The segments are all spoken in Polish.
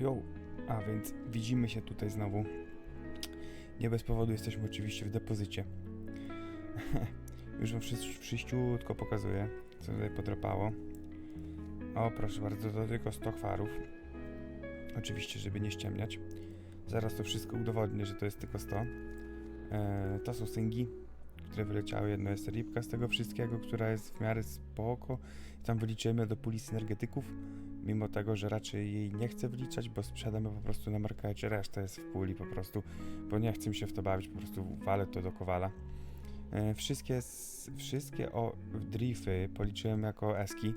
Jo, a więc widzimy się tutaj znowu. Nie bez powodu jesteśmy oczywiście w depozycie. Już wam wszyściutko pokazuję, co tutaj podrapało. O, proszę bardzo, to tylko 100 chwarów. Oczywiście, żeby nie ściemniać. Zaraz to wszystko udowodnię, że to jest tylko 100. E, to są syngi, które wyleciały. Jedno jest rybka z tego wszystkiego, która jest w miarę spoko. Tam wyliczyłem do puli synergetyków, mimo tego, że raczej jej nie chcę wliczać, bo sprzedam ją po prostu na markecie. Reszta jest w puli po prostu, bo nie chcę mi się w to bawić, po prostu walę to do kowala. E, wszystkie, wszystkie o drify policzyłem jako eski,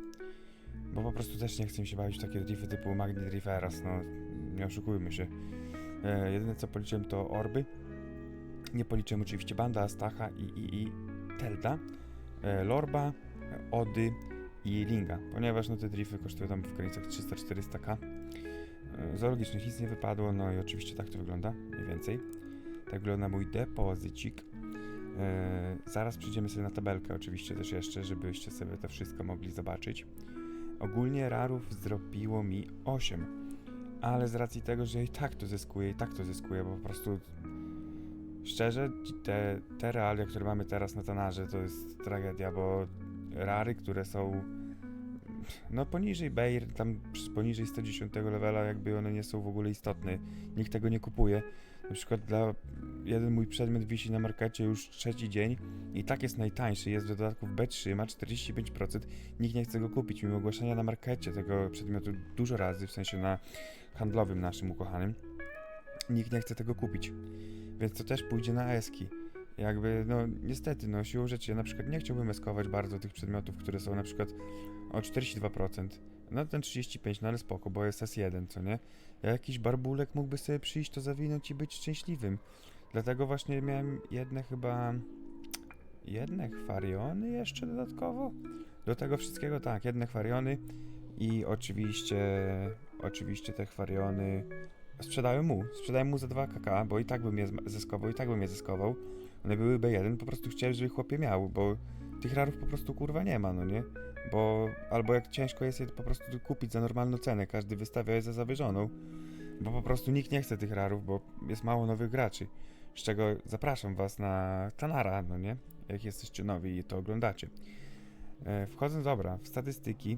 bo po prostu też nie chcę mi się bawić w takie drify typu Magni Drift Eras, no nie oszukujmy się. E, jedyne co policzyłem to orby. Nie policzyłem oczywiście Banda, Stacha i, i, i Telda, e, Lorba, Ody i Linga, ponieważ no te drify kosztują tam w granicach 300-400k. E, Zoologicznych nic nie wypadło, no i oczywiście tak to wygląda, mniej więcej. Tak wygląda mój depozycik. E, zaraz przejdziemy sobie na tabelkę oczywiście też jeszcze, żebyście sobie to wszystko mogli zobaczyć. Ogólnie rarów zrobiło mi 8, ale z racji tego, że i tak to zyskuję, i tak to zyskuję, bo po prostu szczerze te, te realia, które mamy teraz na Tanarze to jest tragedia, bo rary, które są no poniżej Bayer, tam poniżej 110 levela jakby one nie są w ogóle istotne. Nikt tego nie kupuje. Na przykład dla jeden mój przedmiot wisi na markecie już trzeci dzień i tak jest najtańszy, jest w dodatku w B3, ma 45%, nikt nie chce go kupić, mimo ogłoszenia na markecie tego przedmiotu dużo razy, w sensie na handlowym naszym ukochanym. Nikt nie chce tego kupić, więc to też pójdzie na eski. Jakby, no niestety, no siłą rzeczy, ja na przykład nie chciałbym eskować bardzo tych przedmiotów, które są na przykład o 42%. No ten 35, no ale spoko, bo jest S1, co nie? Ja jakiś barbulek mógłby sobie przyjść, to zawinąć i być szczęśliwym. Dlatego właśnie miałem jedne chyba... Jedne chwariony jeszcze dodatkowo? Do tego wszystkiego tak, jedne chwariony i oczywiście... Oczywiście te chwariony... Sprzedałem mu, sprzedałem mu za 2 kk, bo i tak bym je zyskował, i tak bym je zyskował. One były B1, po prostu chciałem, żeby chłopie miał, bo tych rarów po prostu kurwa nie ma, no nie? Bo albo jak ciężko jest je po prostu kupić za normalną cenę, każdy wystawia je za zawyżoną, bo po prostu nikt nie chce tych rarów, bo jest mało nowych graczy. Z czego zapraszam was na Tanara, no nie? Jak jesteście nowi i to oglądacie. E, wchodząc, dobra, w statystyki,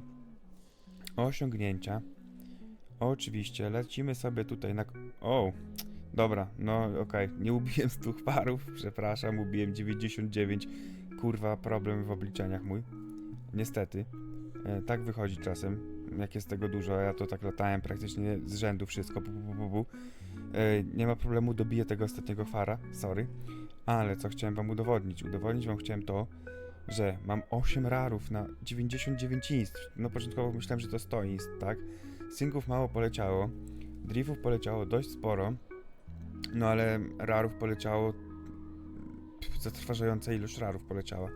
osiągnięcia, oczywiście lecimy sobie tutaj na... O, dobra, no okej, nie ubiłem 100 parów, przepraszam, ubiłem 99, kurwa, problem w obliczeniach mój. Niestety. E, tak wychodzi czasem, jak jest tego dużo, ja to tak latałem praktycznie z rzędu wszystko, pu, pu, pu, pu. E, nie ma problemu, dobiję tego ostatniego fara, sorry. Ale co chciałem wam udowodnić? Udowodnić wam chciałem to, że mam 8 rarów na 99 inst. No początkowo myślałem, że to 100 inst, tak? Synków mało poleciało, driftów poleciało dość sporo, no ale rarów poleciało, zatrważająca ilość rarów poleciała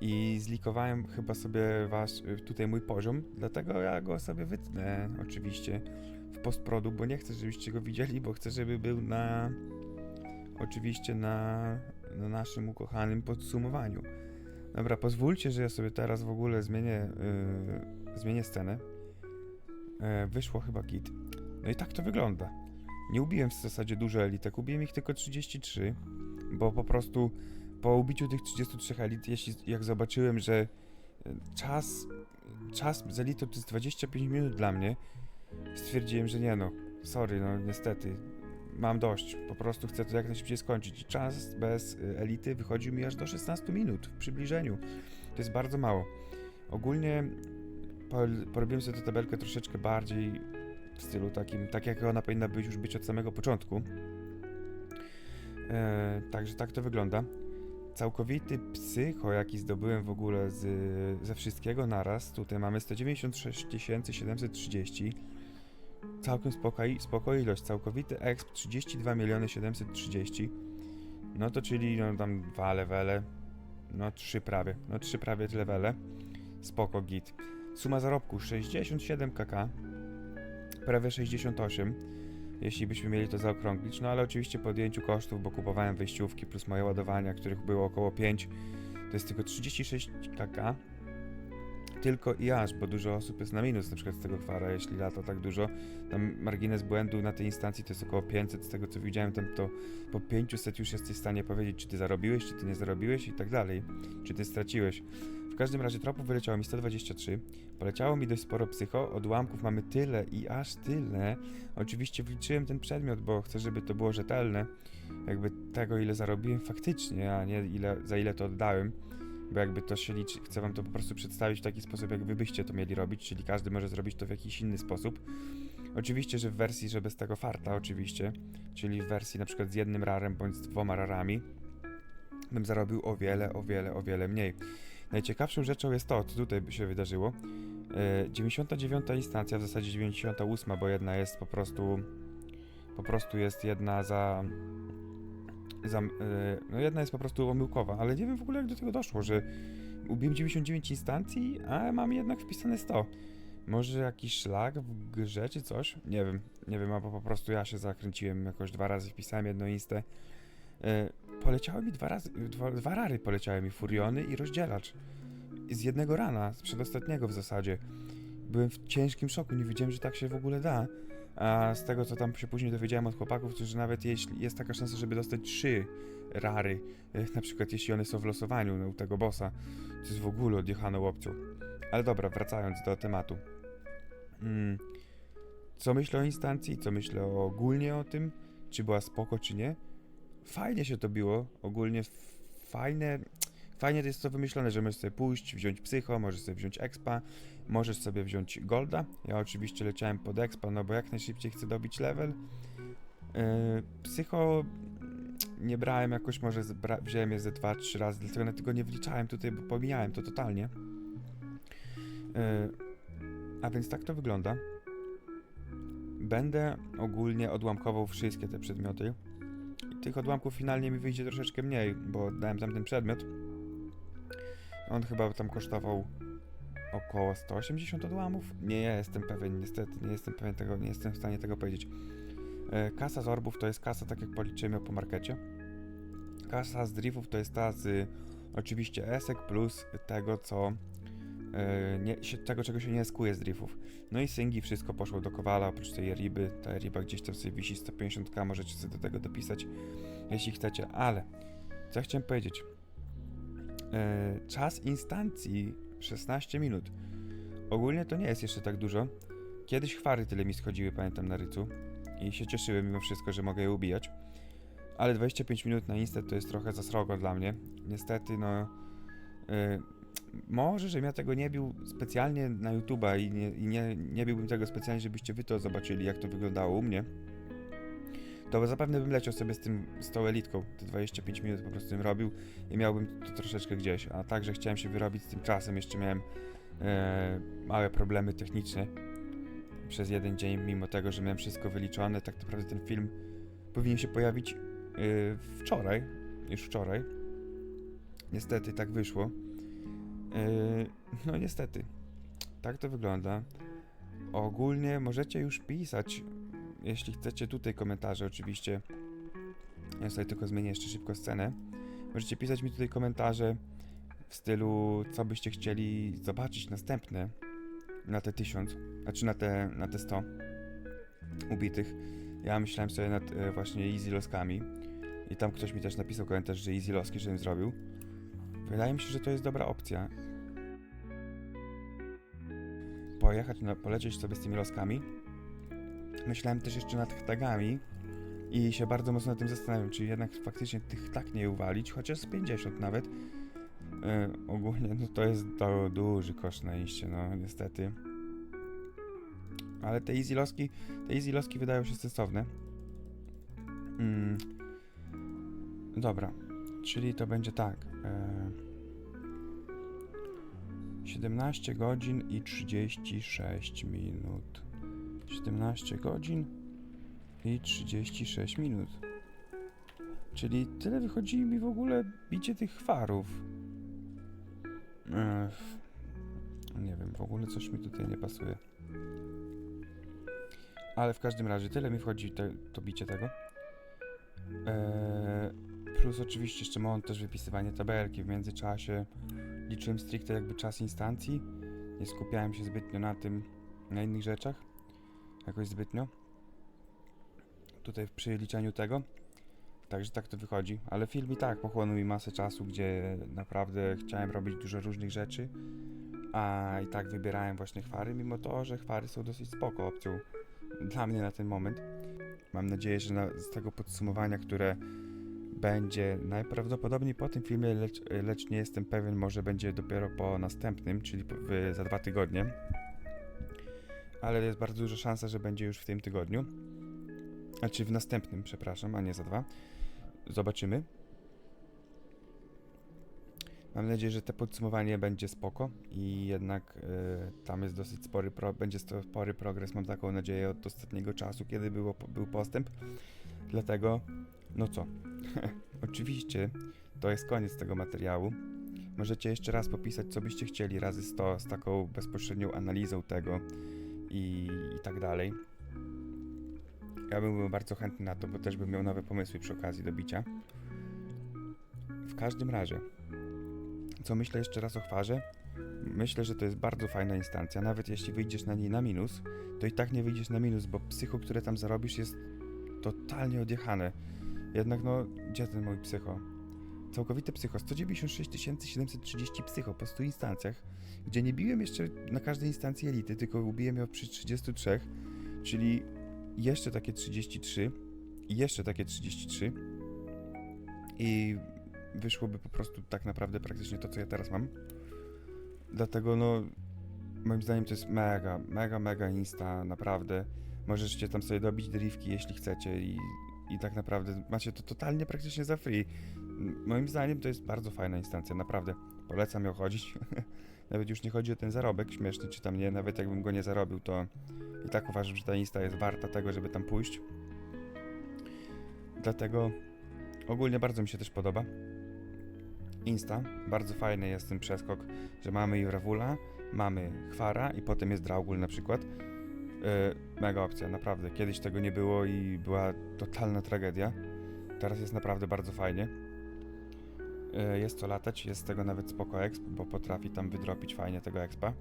i zlikowałem chyba sobie wasz, tutaj mój poziom, dlatego ja go sobie wytnę oczywiście w postprodu, bo nie chcę, żebyście go widzieli, bo chcę, żeby był na oczywiście na, na naszym ukochanym podsumowaniu. Dobra, pozwólcie, że ja sobie teraz w ogóle zmienię, yy, zmienię scenę. E, wyszło chyba git. No i tak to wygląda. Nie ubiłem w zasadzie dużo elitek, ubiłem ich tylko 33, bo po prostu po ubiciu tych 33 elit, jeśli, jak zobaczyłem, że e, czas, czas z elitą to jest 25 minut dla mnie, stwierdziłem, że nie no, sorry, no niestety, mam dość, po prostu chcę to jak najszybciej skończyć. Czas bez e, elity wychodził mi aż do 16 minut w przybliżeniu. To jest bardzo mało. Ogólnie po- porobiłem sobie tę tabelkę troszeczkę bardziej w stylu takim, tak jak ona powinna być już być od samego początku. E, także tak to wygląda. Całkowity psycho, jaki zdobyłem w ogóle z, ze wszystkiego naraz. Tutaj mamy 196 730. Całkiem spoko, spoko ilość. Całkowity exp 32 730. No to czyli no, tam dwa levele. No trzy prawie. No trzy prawie levele. Spoko git. Suma zarobku 67 kk. Prawie 68 jeśli byśmy mieli to zaokrąglić. No ale oczywiście po odjęciu kosztów, bo kupowałem wejściówki plus moje ładowania, których było około 5, to jest tylko 36 kk. tylko i aż, bo dużo osób jest na minus na przykład z tego kwara, jeśli lata tak dużo. Tam margines błędu na tej instancji to jest około 500, z tego co widziałem, tam to po 500 już jesteś w stanie powiedzieć, czy ty zarobiłeś, czy ty nie zarobiłeś i tak dalej, czy ty straciłeś. Każdym razie tropów wyleciało mi 123, poleciało mi dość sporo psycho, odłamków mamy tyle i aż tyle. Oczywiście wliczyłem ten przedmiot, bo chcę, żeby to było rzetelne, jakby tego ile zarobiłem faktycznie, a nie ile, za ile to oddałem bo jakby to się liczy, chcę wam to po prostu przedstawić w taki sposób, jak wy byście to mieli robić, czyli każdy może zrobić to w jakiś inny sposób. Oczywiście, że w wersji, że bez tego farta oczywiście, czyli w wersji na przykład z jednym rarem bądź z dwoma rarami, bym zarobił o wiele, o wiele, o wiele mniej. Najciekawszą rzeczą jest to, co tutaj by się wydarzyło. E, 99 instancja, w zasadzie 98, bo jedna jest po prostu, po prostu jest jedna za, za, e, no jedna jest po prostu omyłkowa, ale nie wiem w ogóle jak do tego doszło, że ubiłem 99 instancji, a mam jednak wpisane 100. Może jakiś szlak w grze czy coś? Nie wiem, nie wiem, albo po prostu ja się zakręciłem jakoś dwa razy, wpisałem jedno instę. Poleciały mi dwa razy, dwa, dwa rary poleciały mi, Furiony i Rozdzielacz. Z jednego rana, z przedostatniego w zasadzie. Byłem w ciężkim szoku, nie wiedziałem, że tak się w ogóle da. A z tego, co tam się później dowiedziałem od chłopaków, to że nawet jeśli jest taka szansa, żeby dostać trzy rary, e, na przykład jeśli one są w losowaniu no, u tego bossa, to jest w ogóle odjechaną opcją. Ale dobra, wracając do tematu. Mm, co myślę o instancji, co myślę ogólnie o tym, czy była spoko, czy nie. Fajnie się to biło, ogólnie fajne, fajnie jest to wymyślone, że możesz sobie pójść, wziąć psycho, możesz sobie wziąć expa, możesz sobie wziąć golda. Ja oczywiście leciałem pod expa, no bo jak najszybciej chcę dobić level. Yy, psycho nie brałem jakoś, może zbra- wziąłem je ze 2-3 razy, dlatego na tego nie wliczałem tutaj, bo pomijałem to totalnie. Yy, a więc tak to wygląda. Będę ogólnie odłamkował wszystkie te przedmioty. Tych odłamków finalnie mi wyjdzie troszeczkę mniej, bo dałem tam ten przedmiot. On chyba tam kosztował około 180 odłamów. Nie jestem pewien, niestety, nie jestem pewien tego, nie jestem w stanie tego powiedzieć. E, Kasa z orbów to jest kasa, tak jak policzymy po markecie. Kasa z driftów to jest ta z oczywiście esek plus tego, co nie, się, tego, czego się nie skuje z driftów. No i syngi, wszystko poszło do kowala, oprócz tej riby. Ta riba gdzieś tam sobie wisi 150k, możecie sobie do tego dopisać, jeśli chcecie. Ale, co chciałem powiedzieć? E, czas instancji 16 minut. Ogólnie to nie jest jeszcze tak dużo. Kiedyś chwary tyle mi schodziły, pamiętam, na rycu. I się cieszyłem mimo wszystko, że mogę je ubijać. Ale 25 minut na Insta to jest trochę za srogo dla mnie. Niestety, no... Yy, może, żebym ja tego nie bił specjalnie na YouTube'a i, nie, i nie, nie biłbym tego specjalnie, żebyście wy to zobaczyli, jak to wyglądało u mnie. To zapewne bym leciał sobie z tym, z tą elitką, te 25 minut po prostu tym robił i miałbym to troszeczkę gdzieś. A także chciałem się wyrobić z tym czasem, jeszcze miałem e, małe problemy techniczne przez jeden dzień, mimo tego, że miałem wszystko wyliczone. Tak naprawdę ten film powinien się pojawić e, wczoraj, już wczoraj. Niestety tak wyszło. E, no niestety. Tak to wygląda. Ogólnie możecie już pisać, jeśli chcecie tutaj komentarze oczywiście. Ja sobie tylko zmienię jeszcze szybko scenę. Możecie pisać mi tutaj komentarze w stylu, co byście chcieli zobaczyć następne na te 1000, znaczy na te, na te 100 ubitych. Ja myślałem sobie nad e, właśnie easy loskami i tam ktoś mi też napisał komentarz, że easy loski, żebym zrobił. Wydaje mi się, że to jest dobra opcja. Pojechać, na, polecieć sobie z tymi loskami. Myślałem też jeszcze nad tagami i się bardzo mocno nad tym zastanawiam, czy jednak faktycznie tych tak nie uwalić, chociaż z 50 nawet. E, ogólnie no to jest to duży koszt na iście, no niestety. Ale te easy loski, te easy loski wydają się sensowne. Mm. Dobra, czyli to będzie tak. E, 17 godzin i 36 minut. 17 godzin i 36 minut. Czyli tyle wychodzi mi w ogóle bicie tych chwarów. Ech, nie wiem, w ogóle coś mi tutaj nie pasuje. Ale w każdym razie tyle mi wchodzi te, to bicie tego. Eee, plus oczywiście jeszcze mam też wypisywanie tabelki w międzyczasie. Liczyłem stricte jakby czas instancji. Nie skupiałem się zbytnio na tym, na innych rzeczach. Jakoś zbytnio. Tutaj przy liczeniu tego. Także tak to wychodzi. Ale film i tak pochłonął mi masę czasu, gdzie naprawdę chciałem robić dużo różnych rzeczy. A i tak wybierałem właśnie chwary, mimo to, że chwary są dosyć spoko opcją dla mnie na ten moment. Mam nadzieję, że na, z tego podsumowania, które będzie najprawdopodobniej po tym filmie, lecz, lecz nie jestem pewien, może będzie dopiero po następnym, czyli w, za dwa tygodnie. Ale jest bardzo duża szansa, że będzie już w tym tygodniu. Znaczy w następnym, przepraszam, a nie za dwa. Zobaczymy. Mam nadzieję, że to podsumowanie będzie spoko i jednak y, tam jest dosyć spory, pro, będzie spory progres, mam taką nadzieję od ostatniego czasu, kiedy było, był postęp. Dlatego, no co, oczywiście to jest koniec tego materiału. Możecie jeszcze raz popisać, co byście chcieli razy 100 z taką bezpośrednią analizą tego i, i tak dalej. Ja bym był bardzo chętny na to, bo też bym miał nowe pomysły przy okazji do bicia. W każdym razie, co myślę jeszcze raz o chwarze? Myślę, że to jest bardzo fajna instancja. Nawet jeśli wyjdziesz na niej na minus, to i tak nie wyjdziesz na minus, bo psycho, które tam zarobisz, jest totalnie odjechane. Jednak, no, gdzie ten mój psycho? Całkowite psycho. 196 730 psycho po 100 instancjach, gdzie nie biłem jeszcze na każdej instancji elity, tylko ubiłem ją przy 33, czyli jeszcze takie 33 i jeszcze takie 33 i wyszłoby po prostu tak naprawdę praktycznie to, co ja teraz mam. Dlatego no, moim zdaniem to jest mega, mega, mega insta, naprawdę. Możecie tam sobie dobić drifki, jeśli chcecie i, i tak naprawdę macie to totalnie praktycznie za free. Moim zdaniem to jest bardzo fajna instancja, naprawdę. Polecam ją chodzić. nawet już nie chodzi o ten zarobek śmieszny, czy tam nie, nawet jakbym go nie zarobił, to i tak uważam, że ta insta jest warta tego, żeby tam pójść. Dlatego ogólnie bardzo mi się też podoba. Insta, bardzo fajny jest ten przeskok, że mamy Jurawula, mamy Chwara i potem jest Draugul na przykład. Yy, mega opcja, naprawdę. Kiedyś tego nie było i była totalna tragedia. Teraz jest naprawdę bardzo fajnie. Yy, jest co latać, jest z tego nawet spoko exp, bo potrafi tam wydropić fajnie tego expa.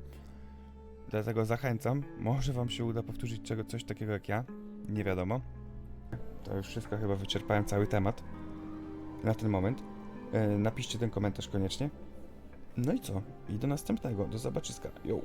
Dlatego zachęcam, może wam się uda powtórzyć czego, coś takiego jak ja, nie wiadomo. To już wszystko, chyba wyczerpałem cały temat na ten moment. E, napiszcie ten komentarz koniecznie. No i co? I do następnego. Do zobaczyska. Yo.